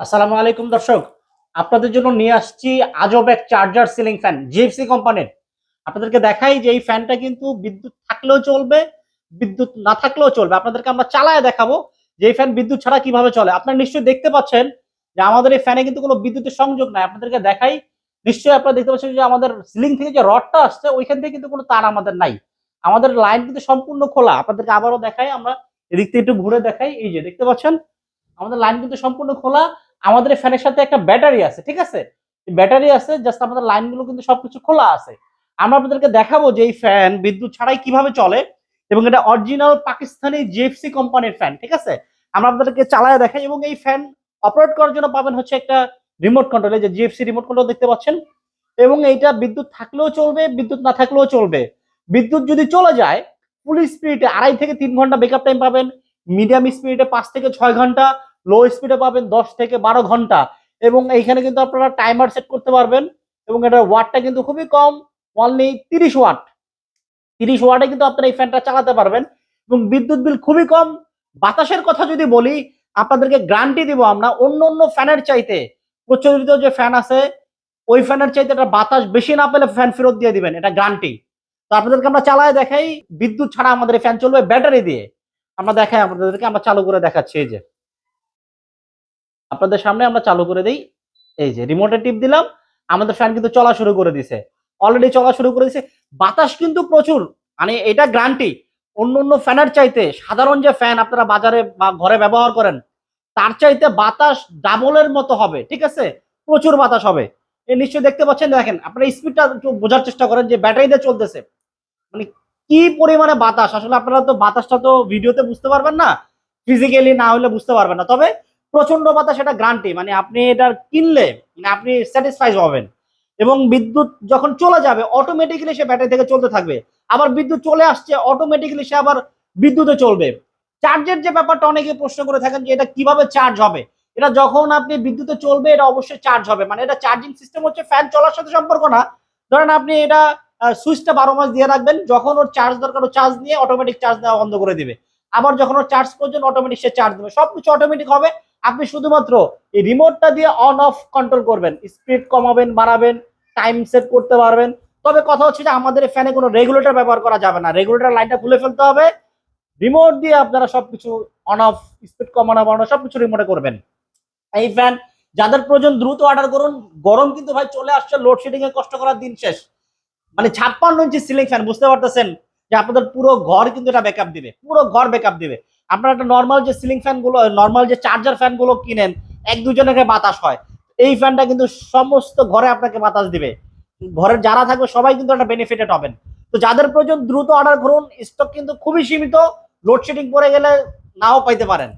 আসসালামু আলাইকুম দর্শক। আপনাদের জন্য নিয়ে আসছি আজব এক চার্জার সিলিং ফ্যান জিএফসি কোম্পানির আপনাদেরকে দেখাই যে এই ফ্যানটা কিন্তু বিদ্যুৎ থাকলেও চলবে, বিদ্যুৎ না থাকলেও চলবে। আপনাদেরকে আমরা চালায় দেখাবো যে এই ফ্যান বিদ্যুৎ ছাড়া কীভাবে চলে। আপনারা নিশ্চয়ই দেখতে পাচ্ছেন যে আমাদের এই ফ্যানে কিন্তু কোনো বিদ্যুতের সংযোগ নাই। আপনাদেরকে দেখাই, নিশ্চয়ই আপনারা দেখতে পাচ্ছেন যে আমাদের সিলিং থেকে যে রডটা আসছে, ওইখান থেকে কিন্তু কোনো তার আমাদের নাই। আমাদের লাইন কিন্তু সম্পূর্ণ খোলা। আপনাদেরকে আবারও দেখাই, আমরা এদিক থেকে একটু ঘুরে দেখাই। এই যে দেখতে পাচ্ছেন, আমাদের লাইন কিন্তু সম্পূর্ণ খোলা। আমাদের ফ্যানের সাথে একটা ব্যাটারি আছে, ঠিক আছে? ব্যাটারি আছে জাস্ট আমাদের লাইনগুলো কিন্তু সবকিছু খোলা আছে। আমরা আপনাদেরকে দেখাবো যে এই ফ্যান বিদ্যুৎ ছাড়াই কীভাবে চলে এবং এটা অরিজিনাল পাকিস্তানি জিএফসি কোম্পানির ফ্যান ঠিক আছে? আমরা আপনাদেরকে চালায় দেখাই এবং এই ফ্যান অপারেট করার জন্য পাবেন হচ্ছে একটা রিমোট কন্ট্রোল এই যে জিএফসি রিমোট কন্ট্রোল দেখতে পাচ্ছেন? এবং এইটা বিদ্যুৎ থাকলেও চলবে, বিদ্যুৎ না থাকলেও চলবে। বিদ্যুৎ যদি চলে যায় ফুল স্পিডে আড়াই থেকে তিন ঘণ্টা বেকআপ টাইম পাবেন। মিডিয়াম স্পিডে পাঁচ থেকে ছয় ঘণ্টা। লো স্পিডে পাবেন দশ থেকে বারো ঘণ্টা। এবং এইখানে কিন্তু আপনারা টাইমার সেট করতে পারবেন। এবং এটার ওয়াটটা কিন্তু খুবই কম অনলি তিরিশ ওয়াট তিরিশ ওয়াটে কিন্তু আপনারা এই ফ্যানটা চালাতে পারবেন। এবং বিদ্যুৎ বিল খুবই কম। বাতাসের কথা যদি বলি, আপনাদেরকে গ্যারান্টি দিব আমরা, অন্য অন্য ফ্যানের চাইতে প্রচলিত যে ফ্যান আছে, ওই ফ্যানের চাইতে এটা বাতাস বেশি না পেলে ফ্যান ফেরত দিয়ে দিবেন, এটা গ্যারান্টি তো আপনাদেরকে আমরা চালায় দেখাই, বিদ্যুৎ ছাড়া আমাদের ফ্যান চলবে ব্যাটারি দিয়ে। আমরা দেখাই, আপনাদেরকে আমরা চালু করে দেখাচ্ছি, এই যে। আপনাদের সামনে আমরা চালু করে দিই। এই যে রিমোটে টিপ দিলাম, আমাদের ফ্যান কিন্তু চলা শুরু করে দিছে। অলরেডি চলা শুরু করে দিছে। বাতাস কিন্তু প্রচুর। মানে এটা গ্যারান্টি অন্য অন্য ফ্যানের চাইতে, সাধারণ যে ফ্যান আপনারা বাজারে বা ঘরে ব্যবহার করেন, তার চাইতে বাতাস ডাবলের মতো হবে, ঠিক আছে? প্রচুর বাতাস হবে। এই নিশ্চয়ই দেখতে পাচ্ছেন, দেখেন, আপনারা স্পিডটা একটু বোঝার চেষ্টা করেন যে ব্যাটারি দিয়ে চলতেছে। মানে কি পরিমাণে বাতাস? আসলে আপনারা তো বাতাসটা তো ভিডিওতে বুঝতে পারবেন না ফিজিক্যালি না হলে বুঝতে পারবেন না। তবে প্রচণ্ড বাতাস, এটা গ্রান্টি মানে আপনি এটা কিনলে মানে আপনি স্যাটিসফাইড হবেন। এবং বিদ্যুৎ যখন চলে যাবে অটোমেটিক্যালি সে ব্যাটারি থেকে চলতে থাকবে। আবার বিদ্যুৎ চলে আসছে অটোমেটিক্যালি সে আবার বিদ্যুতে চলবে। চার্জের যে ব্যাপারটা অনেকে প্রশ্ন করে থাকেন যে এটা কীভাবে চার্জ হবে? এটা যখন আপনি বিদ্যুতে চলবে, এটা অবশ্যই চার্জ হবে। মানে এটা চার্জিং সিস্টেম হচ্ছে ফ্যান চলার সাথে সম্পর্ক না। ধরেন আপনি এটা সুইচটা বারো মাস দিয়ে রাখবেন, যখন ওর চার্জ দরকার, ও চার্জ নিয়ে অটোমেটিক চার্জ দেওয়া বন্ধ করে দিবে। আবার যখন ওর চার্জ প্রয়োজন অটোমেটিক সে চার্জ দেবে। সবকিছু অটোমেটিক হবে। আপনি শুধুমাত্র এই রিমোটটা দিয়ে অন অফ কন্ট্রোল করবেন। স্পিড কমাবেন, বাড়াবেন টাইম সেট করতে পারবেন। তবে কথা হচ্ছে যে আমাদের ফ্যানে কোনো রেগুলেটর ব্যবহার করা যাবে না। রেগুলেটর লাইনটা খুলে ফেলতে হবে। রিমোট দিয়ে আপনারা সবকিছু অন অফ স্পিড কমানো, বাড়ানো, সবকিছু রিমোটে করবেন। এই ফ্যান যাদের প্রয়োজন দ্রুত অর্ডার করুন। গরম কিন্তু ভাই চলে আসছে লোডশেডিং এ কষ্ট করার দিন শেষ। মানে ছাপ্পান্ন ইঞ্চি সিলিং ফ্যান বুঝতে পারতেছেন? যে আপনাদের পুরো ঘর কিন্তু এটা ব্যাকআপ দিবে। পুরো ঘর ব্যাকআপ দিবে। আপনারা একটা নর্মাল যে সিলিং ফ্যানগুলো নর্মাল যে চার্জার ফ্যানগুলো কিনেন, এক দুজনের বাতাস হয়। এই ফ্যানটা কিন্তু সমস্ত ঘরে আপনাকে বাতাস দিবে। ঘরে যারা থাকবে সবাই কিন্তু একটা বেনিফিটেড হবেন তো যাদের প্রয়োজন দ্রুত অর্ডার করুন স্টক কিন্তু খুবই সীমিত লোডশেডিং পরে গেলে নাও পাইতে পারেন।